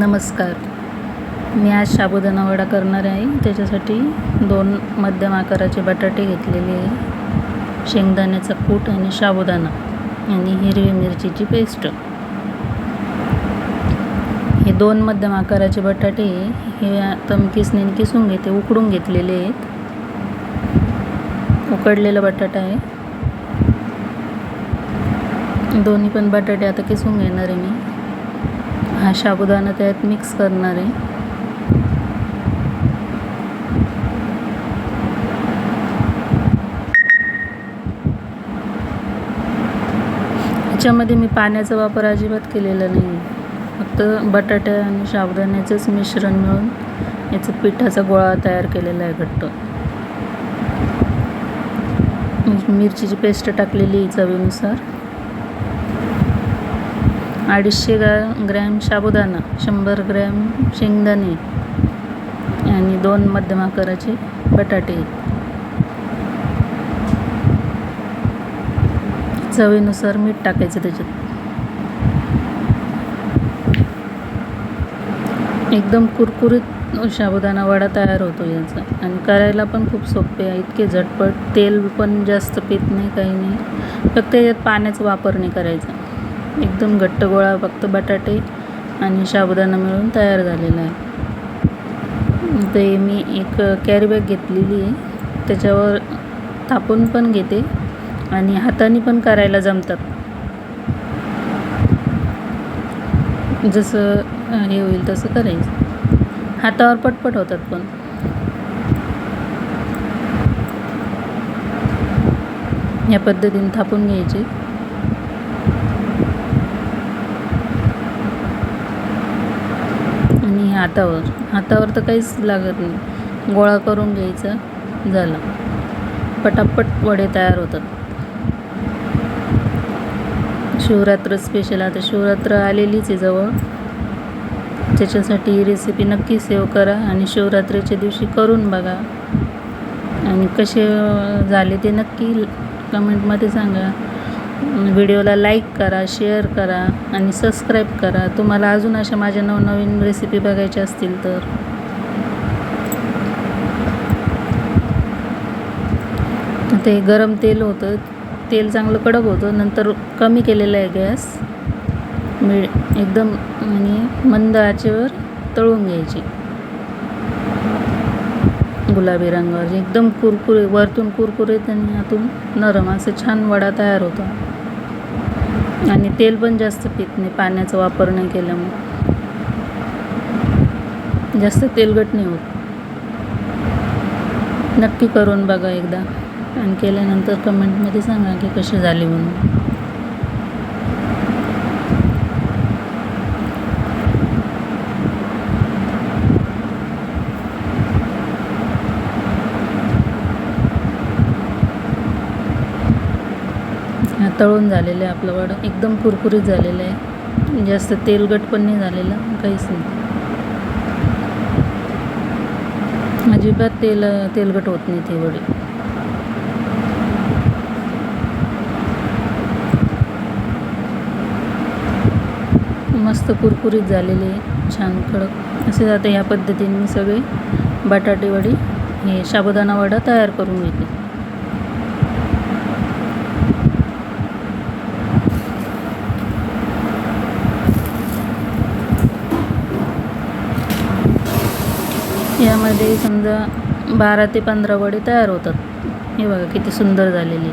नमस्कार. मी आज साबुदाणा वडा करणार आहे. त्याच्यासाठी दोन मध्यम आकाराचे बटाटे घेतलेले आहे. शेंगदाण्याचा कूट आणि साबुदाणा आणि हिरवी मिरचीची पेस्ट. हे दोन मध्यम आकाराचे बटाटे हे आता किसून घेते. उकडून घेतलेले आहेत. उकडलेला बटाटा आहे. दोन्ही पण बटाटे आता किसून घेणार आहे मी. हा साबुदाणा त्यात मिक्स करणार आहे. याच्यामध्ये मी पाण्याचा वापर अजिबात केलेला नाही फक्त बटाट्या आणि साबुदाण्याचंच मिश्रण मिळून याचं पिठाचा गोळा तयार केलेला आहे घट्ट. मिरचीची पेस्ट टाकलेली चवीनुसार. अडीचशे गा ग्रॅम साबुदाणा शंभर ग्रॅम शेंगदाणे आणि दोन मध्यम आकाराचे बटाटे. चवीनुसार मीठ टाकायचं त्याच्यात. एकदम कुरकुरीत साबुदाणा वडा तयार होतो याचा. आणि करायला पण खूप सोपे आहे इतके झटपट. तेल पण जास्त पित नाही काही नाही. फक्त याच्यात पाण्याचा वापर नाही करायचा. एकदम घट्ट गोळा फक्त बटाटे आणि साबुदाणा मिळून तयार झालेला आहे. ते मी एक कॅरी बॅग घेतलेली आहे. त्याच्यावर थापून पण घेते आणि हाताने पण करायला जमतात. जसं हे होईल तसं करायचं. हातावर पटपट होतात पण. या पद्धतीने थापून घ्यायचे आणि हातावर. हातावर तर काहीच लागत नाही. गोळा करून घ्यायचा झाला. पटापट वडे तयार होतात. शिवरात्र स्पेशल आता शिवरात्र आलेलीच आहे जवळ. त्याच्यासाठी ही रेसिपी नक्की सेव करा आणि शिवरात्रीच्या दिवशी करून बघा. आणि कसे झाले ते नक्की कमेंटमध्ये सांगा. व्हिडिओला लाईक करा शेअर करा आणि सबस्क्राईब करा. तुम्हाला अजून अशा माझ्या नवनवीन रेसिपी बघायच्या असतील तर. ते गरम तेल होतं. तेल चांगलं कडक होतं. नंतर कमी केलेलं आहे गॅस. मिळ एकदम आणि मंद आचेवर तळून घ्यायची. गुलाबी रंगावर एकदम कुरकुरे वरतून कुरकुरीत आणि आतून नरम. असं छान वडा तयार होतो. आणि तेल पण जास्त पित नाही पाण्याचा वापर नाही केल्यामुळे. जास्त तेलगट नाही होत. नक्की करून बघा एकदा. आणि केल्यानंतर कमेंटमध्ये सांगा की कसे झाले म्हणून हा तळून झालेलं आहे आपलं वडं. एकदम कुरकुरीत झालेलं आहे. म्हणजे जास्त तेलगट पण नाही झालेलं. काहीच नाही. अजिबात तेल तेलगट होत नाही ते वडे. मस्त कुरकुरीत झालेले आहे. छान कडक. असे आता ह्या पद्धतीने मी सगळे बटाटे वडे हे साबुदाणा वडा तयार करून घेते. यामध्ये समजा बारा ते पंधरा वडे तयार होतात. हे बघा किती सुंदर झालेली.